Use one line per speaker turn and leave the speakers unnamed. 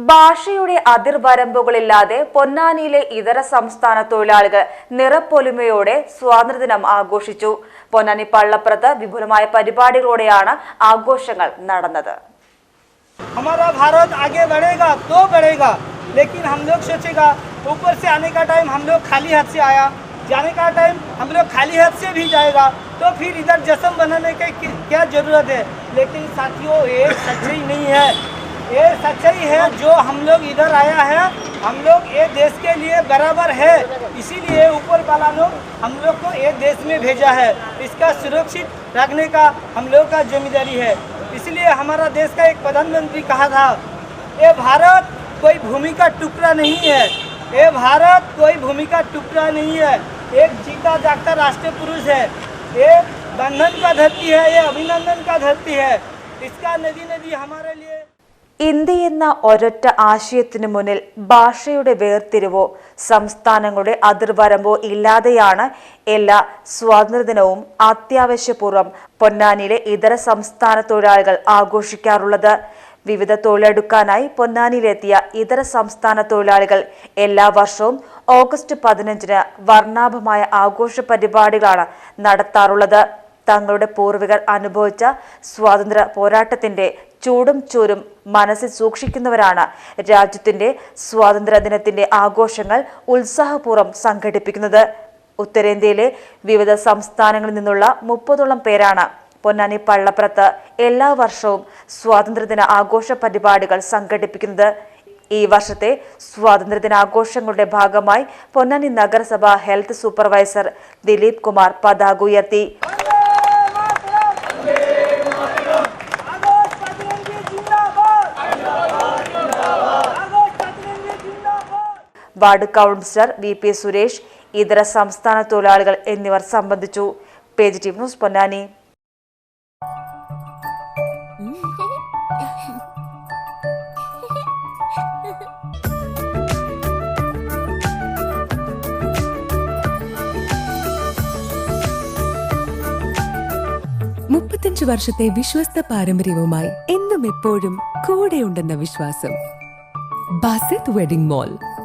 ഭാഷയുടെ അതിർവരമ്പുകളില്ലാതെ പൊന്നാനിയിലെ ഇതര സംസ്ഥാന തൊഴിലാളികൾ നിറപ്പൊലിമയോടെ സ്വാതന്ത്ര്യദിനം ആഘോഷിച്ചു പൊന്നാനി പള്ളപ്പുറത്ത് വിപുലമായ പരിപാടികളോടെയാണ് ആഘോഷങ്ങൾ നടന്നത്
हमारा भारत आगे बढ़ेगा तो बढ़ेगा लेकिन हम लोग सोचेगा ऊपर से आने का टाइम हम लोग खाली हाथ से आया जाने का टाइम हम लोग खाली हाथ से भी जाएगा तो फिर इधर जश्न बनाने की कि- क्या ज़रूरत है लेकिन साथियों ये सच्चाई नहीं है ये सच्चाई है, जो हम लोग इधर आया है, हम लोग ये देश के लिए बराबर है। इसीलिए ऊपर वाला लोग हम लोग को ये देश में भेजा है। इसका सुरक्षित रखने का हम लोग का ज़िम्मेदारी है। इसलिए हमारा देश का एक प्रधानमंत्री कहा था ये भारत, कोई भूमि का टुकड़ा नहीं है। ये भारत, कोई भूमि का टुकड़ा नहीं है। एक जीता जागता राष्ट्रीय पुरुष है। ये बंधन का धरती है ये अभिनंदन का धरती है। इसका नदी नदी हमारे लिए
ഇന്ത്യ എന്ന ഒരൊറ്റ ആശയത്തിനു മുന്നിൽ ഭാഷയുടെ വേർതിരിവോ സംസ്ഥാനങ്ങളുടെ അതിർവരമ്പോ ഇല്ലാതെയാണ് എല്ലാ സ്വാതന്ത്ര്യദിനവും അത്യാവശ്യപൂർവം പൊന്നാനിയിലെ ഇതര സംസ്ഥാന തൊഴിലാളികൾ ആഘോഷിക്കാറുള്ളത്. വിവിധ തൊഴിലെടുക്കാനായി പൊന്നാനിയിലെത്തിയ ഇതര സംസ്ഥാന തൊഴിലാളികൾ എല്ലാ വർഷവും ഓഗസ്റ്റ് പതിനഞ്ചിന് വർണാഭമായ ആഘോഷ പരിപാടികളാണ് നടത്താറുള്ളത്. തങ്ങളുടെ പൂർവികർ അനുഭവിച്ച സ്വാതന്ത്ര്യ പോരാട്ടത്തിന്റെ ചൂടും ചൂരും മനസ്സിൽ സൂക്ഷിക്കുന്നവരാണ്. രാജ്യത്തിന്റെ സ്വാതന്ത്ര്യ ദിനത്തിന്റെ ആഘോഷങ്ങൾ ഉത്സാഹപൂർവം സംഘടിപ്പിക്കുന്നത്. ഉത്തരേന്ത്യയിലെ വിവിധ സംസ്ഥാനങ്ങളിൽ നിന്നുള്ള മുപ്പതോളം പേരാണ്. പൊന്നാനി പള്ളപ്പുറത്ത് എല്ലാ വർഷവും സ്വാതന്ത്ര്യദിന ആഘോഷ പരിപാടികൾ സംഘടിപ്പിക്കുന്നത്. ഈ വർഷത്തെ സ്വാതന്ത്ര്യദിനാഘോഷങ്ങളുടെ ഭാഗമായി പൊന്നാനി നഗരസഭ ഹെൽത്ത് സൂപ്പർവൈസർ ദിലീപ് കുമാർ പതാക ഉയർത്തി. Ward councillor V P Suresh ഇതര സംസ്ഥാന തൊഴിലാളികൾ എന്നിവർ സംബന്ധിച്ചു. Page team news Ponnani.
മുപ്പത്തഞ്ച് വർഷത്തെ വിശ്വസ്ത പാരമ്പര്യവുമായി എന്നും എപ്പോഴും കൂടെയുണ്ടെന്ന വിശ്വാസം. Basith wedding mall.